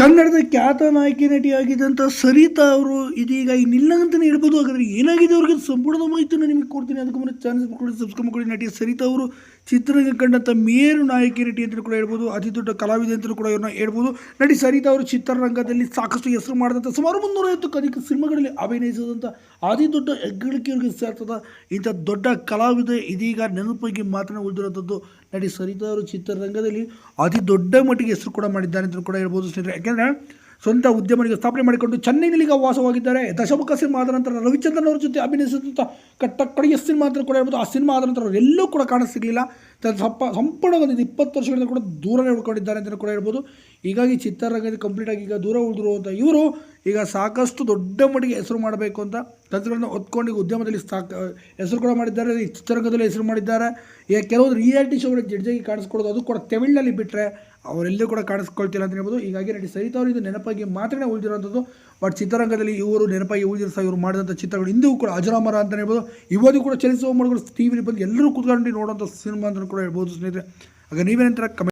ಕನ್ನಡದ ಖ್ಯಾತ ನಾಯಕಿ ನಟಿಯಾಗಿದ್ದಂಥ ಸರಿತಾ ಅವರು ಇದೀಗ ಇನ್ನಿಲ್ಲ ಅಂತಲೇ ಹೇಳ್ಬೋದು. ಹಾಗಾದರೆ ಏನಾಗಿದೆ ಅವ್ರಿಗೆ? ಸಂಪೂರ್ಣ ಮಾಹಿತಿಯನ್ನು ನಿಮಗೆ ಕೊಡ್ತೀನಿ. ಅದಕ್ಕೆ ಮುನ್ನ ಚಾನಲ್ ಕೊಡಿ ಸಬ್ಸ್ಕ್ರೈಬ್ ಮಾಡಿ. ನಟಿ ಸರಿತಾ ಅವರು ಚಿತ್ರರಂಗ ಕಂಡಂಥ ಮೇರು ನಾಯಕಿ ನಟಿ ಅಂತ ಕೂಡ ಹೇಳ್ಬೋದು. ಅತಿ ದೊಡ್ಡ ಕಲಾವಿದೆ ಅಂತಲೂ ಕೂಡ ಇವ್ರನ್ನ ಹೇಳ್ಬೋದು. ನಟಿ ಸರಿತಾ ಅವರು ಚಿತ್ರರಂಗದಲ್ಲಿ ಸಾಕಷ್ಟು ಹೆಸರು ಮಾಡಿದಂಥ ಸುಮಾರು ಮುನ್ನೂರೈವತ್ತಕ್ಕೂ ಅಧಿಕ ಸಿನಿಮಾಗಳಲ್ಲಿ ಅಭಿನಯಿಸಿದಂಥ ಅತಿ ದೊಡ್ಡ ಹೆಗ್ಗಳಿಕೆ ಅವ್ರಿಗೆ ಸೇರ್ತದ ಇಂಥ ದೊಡ್ಡ ಕಲಾವಿದೆ ಇದೀಗ ನೆನಪಾಗಿ ಮಾತನಾಡಿ ಉಳಿದಿರೋಂಥದ್ದು ನಟಿ ಸರಿತಾ ಅವರು ಚಿತ್ರರಂಗದಲ್ಲಿ ಅತಿ ದೊಡ್ಡ ಮಟ್ಟಿಗೆ ಹೆಸರು ಕೂಡ ಮಾಡಿದ್ದಾರೆ ಅಂತ ಕೂಡ ಹೇಳ್ಬೋದು ಸ್ನೇಹಿತರೆ. ಯಾಕೆಂದರೆ ಸ್ವಂತ ಉದ್ಯಮನಿಗೆ ಸ್ಥಾಪನೆ ಮಾಡಿಕೊಂಡು ಚೆನ್ನೈನಲ್ಲಿ ಈಗ ವಾಸವಾಗಿದ್ದಾರೆ. ದಶಮುಖ ಸಿನಿಮಾ ಆದ ನಂತರ ರವಿಚಂದ್ರನ್ ಅವ್ರ ಜೊತೆ ಅಭಿನಯಿಸಿದಂಥ ಕಟ್ಟ ಕಡೆಯ ಸಿನಿಮಾ ಅಂತ ಕೂಡ ಹೇಳ್ಬೋದು. ಆ ಸಿನಿಮಾ ಆದ ನಂತರ ಎಲ್ಲೂ ಕೂಡ ಕಾಣಸಿಗಲಿಲ್ಲ. ಸಪ್ಪ ಸಂಪೂರ್ಣ ಒಂದು ಇಪ್ಪತ್ತು ವರ್ಷಗಳಿಂದ ಕೂಡ ದೂರನೇ ಉಳ್ಕೊಂಡಿದ್ದಾರೆ ಅಂತಲೂ ಕೂಡ ಹೇಳ್ಬೋದು. ಹೀಗಾಗಿ ಚಿತ್ರರಂಗದ ಕಂಪ್ಲೀಟಾಗಿ ಈಗ ದೂರ ಉಳಿದಿರುವಂಥ ಇವರು ಈಗ ಸಾಕಷ್ಟು ದೊಡ್ಡ ಮಟ್ಟಿಗೆ ಹೆಸರು ಮಾಡಬೇಕು ಅಂತ ತಂತ್ರಗಳನ್ನು ಹೊತ್ಕೊಂಡು ಉದ್ಯಮದಲ್ಲಿ ಸಾಕ, ಹೆಸರು ಕೂಡ ಮಾಡಿದ್ದಾರೆ ಚಿತ್ರರಂಗದಲ್ಲಿ ಹೆಸರು ಮಾಡಿದ್ದಾರೆ. ಈಗ ಕೆಲವೊಂದು ರಿಯಾಲಿಟಿ ಶೋಗಳು ಜಡ್ಜಾಗಿ ಕಾಣಿಸ್ಕೊಡೋದು ಅದು ಕೂಡ ತಮಿಳಿನಲ್ಲಿ ಬಿಟ್ಟರೆ ಅವರೆಲ್ಲೂ ಕೂಡ ಕಾಣಿಸ್ಕೊಳ್ತಿಲ್ಲ ಅಂತ ಹೇಳ್ಬೋದು. ಹೀಗಾಗಿ ನಟಿ ಸರಿತಾ ಅವರು ಇದು ನೆನಪಾಗಿ ಮಾತ್ರ ಉಳಿದಿರೋಂಥದ್ದು ಬಟ್ ಚಿತ್ರರಂಗದಲ್ಲಿ ಇವರು ನೆನಪಾಗಿ ಉಳಿದಿರೋ ಸಹ ಇವರು ಮಾಡಿದಂಥ ಚಿತ್ರಗಳು ಇಂದಿಗೂ ಕೂಡ ಅಜರಾಮರ ಅಂತ ಹೇಳ್ಬೋದು. ಇವತ್ತು ಕೂಡ ಚಲಿಸುವ ಮಡುಗಳು ಟಿ ವಿಲಿ ಬಂದು ಎಲ್ಲರೂ ಕೂತ್ಕೊಂಡು ನೋಡುವಂಥ ಸಿನಿಮಾ ಅಂತ ಕೂಡ ಹೇಳ್ಬೋದು ಸ್ನೇಹಿತರೆ. ಆಗ ನೀವೇನಂತರ? ಕಮೆಂಟ್